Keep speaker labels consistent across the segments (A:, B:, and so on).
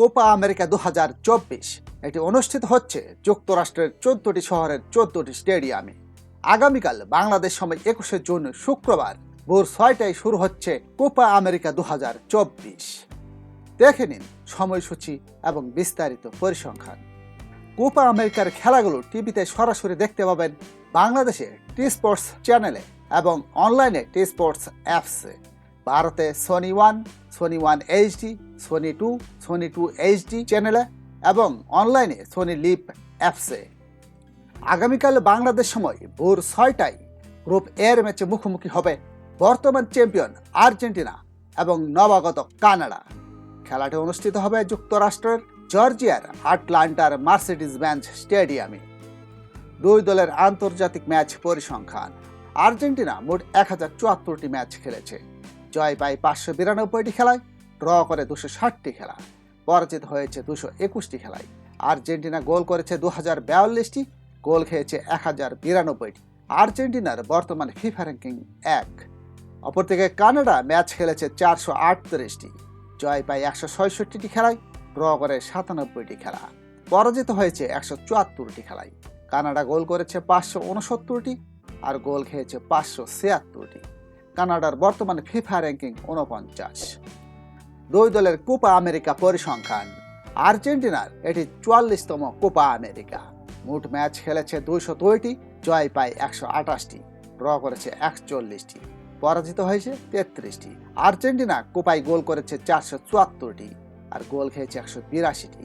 A: Copa America দু হাজার চব্বিশ। এটি অনুষ্ঠিত হচ্ছে যুক্তরাষ্ট্রের চোদ্দটি শহরের চোদ্দটি স্টেডিয়ামে। আগামীকাল বাংলাদেশ সময় একুশে জুন শুক্রবার, ভোর ছয়টায় শুরু হচ্ছে কোপা আমেরিকা দু হাজার চব্বিশ। দেখে নিন সময়সূচি এবং বিস্তারিত পরিসংখ্যান। কোপা আমেরিকার খেলাগুলো টিভিতে সরাসরি দেখতে পাবেন বাংলাদেশে টি স্পোর্টস চ্যানেলে এবং অনলাইনে টি স্পোর্টস অ্যাপসে। ভারতে Sony one Sony one HD Sony two Sony two HD চ্যানেলে এবং অনলাইনে সোনি লিপ অ্যাপসে আগামীকাল বাংলাদেশ সময় ভোর ছয়টায় গ্রুপ এর ম্যাচে মুখোমুখি হবে বর্তমান চ্যাম্পিয়ন আর্জেন্টিনা এবং নবাগত কানাডা। খেলাটি অনুষ্ঠিত হবে যুক্তরাষ্ট্রের জর্জিয়ার আটলান্টার মার্সিডিজ বেঞ্চ স্টেডিয়ামে। দুই দলের আন্তর্জাতিক ম্যাচ পরিসংখ্যান। আর্জেন্টিনা মোট এক হাজার চুয়াত্তরটি ম্যাচ খেলেছে। জয় পায় পাঁচশো বিরানব্বইটি খেলায়, ড্র করে দুশো ষাটটি খেলা। পরাজিত হয়েছে দুশো একুশটি খেলায়। আর্জেন্টিনা গোল করেছে দু হাজার বিয়াল্লিশটি, গোল খেয়েছে এক হাজার বিরানব্বইটি। আর্জেন্টিনার বর্তমানে ফিফা র্যাঙ্কিং এক। অপরদিকে কানাডা ম্যাচ খেলেছে চারশো আটত্রিশটি, জয় পায় একশো ছয়ষট্টিটি খেলায়, ড্র করে সাতানব্বইটি খেলা। পরাজিত হয়েছে একশো চুয়াত্তরটি খেলায়। কানাডা গোল করেছে পাঁচশো উনসত্তরটি আর গোল খেয়েছে পাঁচশো ছিয়াত্তরটি। কানাডার বর্তমানে ফিফা র্যাঙ্কিং উনপঞ্চাশ দুই দলের কোপা আমেরিকা পরিসংখ্যান। আর্জেন্টিনার এটি চুয়াল্লিশতম কোপা আমেরিকা। মোট ম্যাচ খেলেছে দুইশো দুইটি জয় পায় একশো আঠাশটি, ড্র করেছে একচল্লিশটি, পরাজিত হয়েছে তেত্রিশটি। আর্জেন্টিনা কোপায় গোল করেছে চারশো চুয়াত্তরটি আর গোল খেয়েছে একশো বিরাশিটি।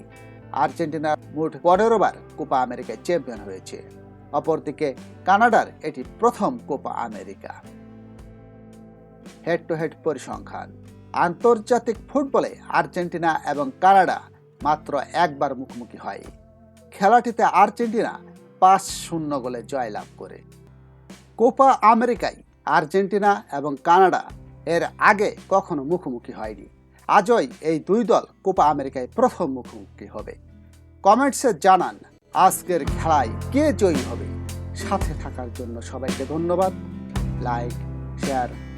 A: আর্জেন্টিনা মোট পনেরো বার কোপা আমেরিকায় চ্যাম্পিয়ন হয়েছে। অপরদিকে কানাডার এটি প্রথম Copa America. Head to head পরিসংখ্যান। আন্তর্জাতিক ফুটবলে আর্জেন্টিনা এবং কানাডা মাত্র একবার মুখোমুখি হয়। খেলাটিতে আর্জেন্টিনা পাঁচ শূন্য গোলে জয়লাভ করে। কোপা আমেরিকায় আর্জেন্টিনা এবং কানাডা এর আগে কখনো মুখোমুখি হয়নি। আজই এই দুই দল কোপা আমেরিকায় প্রথম মুখোমুখি হবে। কমেন্টসে জানান, আজকের খেলায় কে জয়ী হবে? সাথে থাকার জন্য সবাইকে ধন্যবাদ। Like, share